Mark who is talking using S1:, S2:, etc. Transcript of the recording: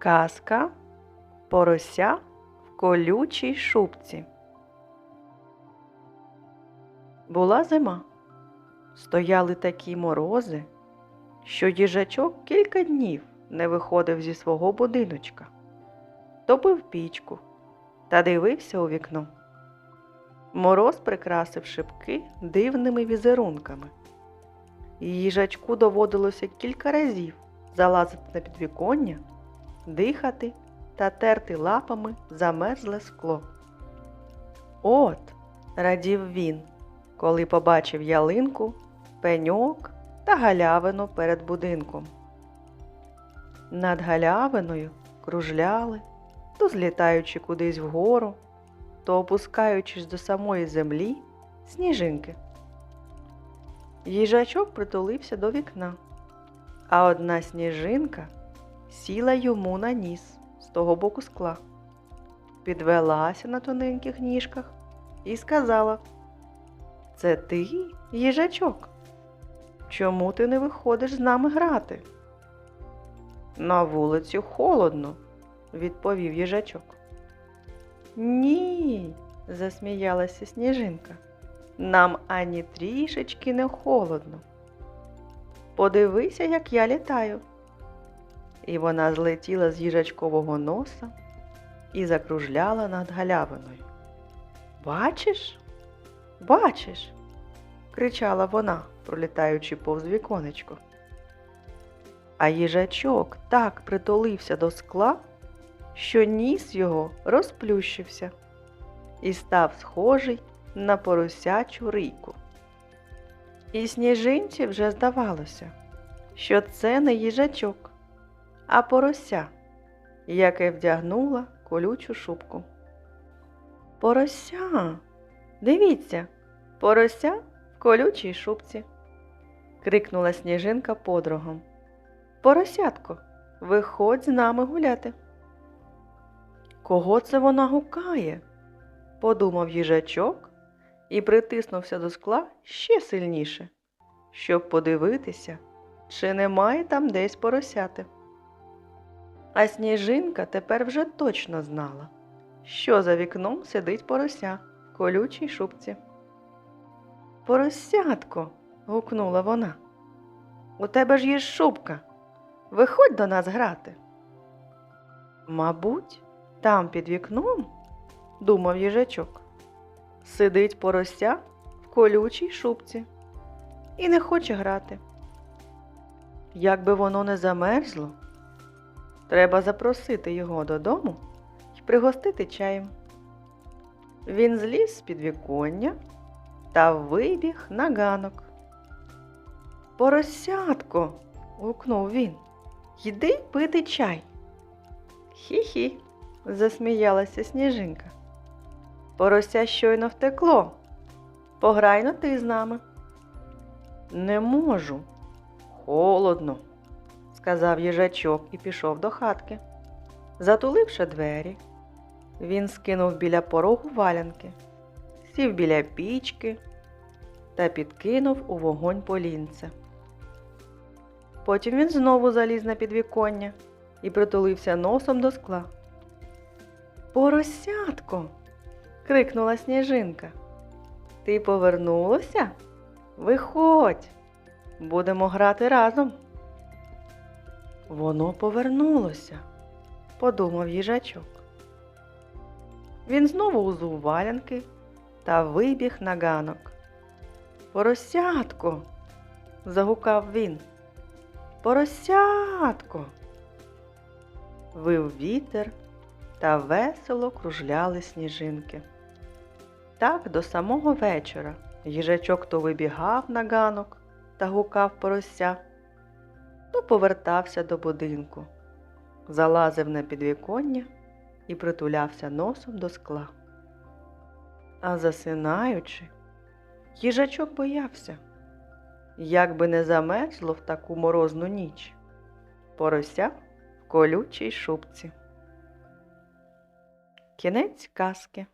S1: Казка Порося в колючій шубці. Була зима. Стояли такі морози, що їжачок кілька днів не виходив зі свого будиночка, топив пічку та дивився у вікно. Мороз прикрасив шибки дивними візерунками. Їжачку доводилося кілька разів залазити на підвіконня, дихати та терти лапами замерзле скло. От, радів він, коли побачив ялинку, пеньок та галявину перед будинком. Над галявиною кружляли, то злітаючи кудись вгору, то опускаючись до самої землі, сніжинки. Їжачок притулився до вікна, а одна сніжинка сіла йому на ніс з того боку скла, підвелася на тоненьких ніжках і сказала: Це ти, їжачок? Чому ти не виходиш з нами грати? На вулиці холодно, відповів їжачок. Ні, засміялася сніжинка. Нам ані трішечки не холодно. Подивися, як я літаю. І вона злетіла з їжачкового носа і закружляла над галявиною. Бачиш? Бачиш? кричала вона, пролітаючи повз віконечко. А їжачок так притулився до скла, що ніс його розплющився і став схожий на поросячу рийку. І сніжинці вже здавалося, що це не їжачок, а порося, яке вдягнула колючу шубку. Порося, дивіться, порося в колючій шубці, крикнула сніжинка подругом. Поросятко, виходь з нами гуляти. Кого це вона гукає? подумав їжачок і притиснувся до скла ще сильніше, щоб подивитися, чи немає там десь поросяти. А сніжинка тепер вже точно знала, що за вікном сидить порося в колючій шубці. Поросятко, гукнула вона. У тебе ж є шубка. Виходь до нас грати. Мабуть, там під вікном, думав їжачок, сидить порося в колючій шубці і не хоче грати. Як би воно не замерзло, треба запросити його додому і пригостити чаєм. Він зліз з під віконня та вибіг на ганок. Поросятко, гукнув він, йди пити чай. Хі-хі, засміялася сніжинка. Порося щойно втекло. Пограй ти з нами. Не можу. Холодно, сказав їжачок і пішов до хатки. Затуливши двері, він скинув біля порогу валянки, сів біля пічки та підкинув у вогонь полінце. Потім він знову заліз на підвіконня і притулився носом до скла. Поросятко. крикнула сніжинка. Ти повернулася? Виходь, будемо грати разом. Воно повернулося, подумав їжачок. Він знову узув валянки та вибіг на ганок. Поросятко. загукав він. Поросятко. Вив вітер та весело кружляли сніжинки. Так до самого вечора їжачок то вибігав на ганок та гукав порося, то повертався до будинку, залазив на підвіконня і притулявся носом до скла. А засинаючи, їжачок боявся, як би не замерзло в таку морозну ніч, порося в колючій шубці. Кінець казки.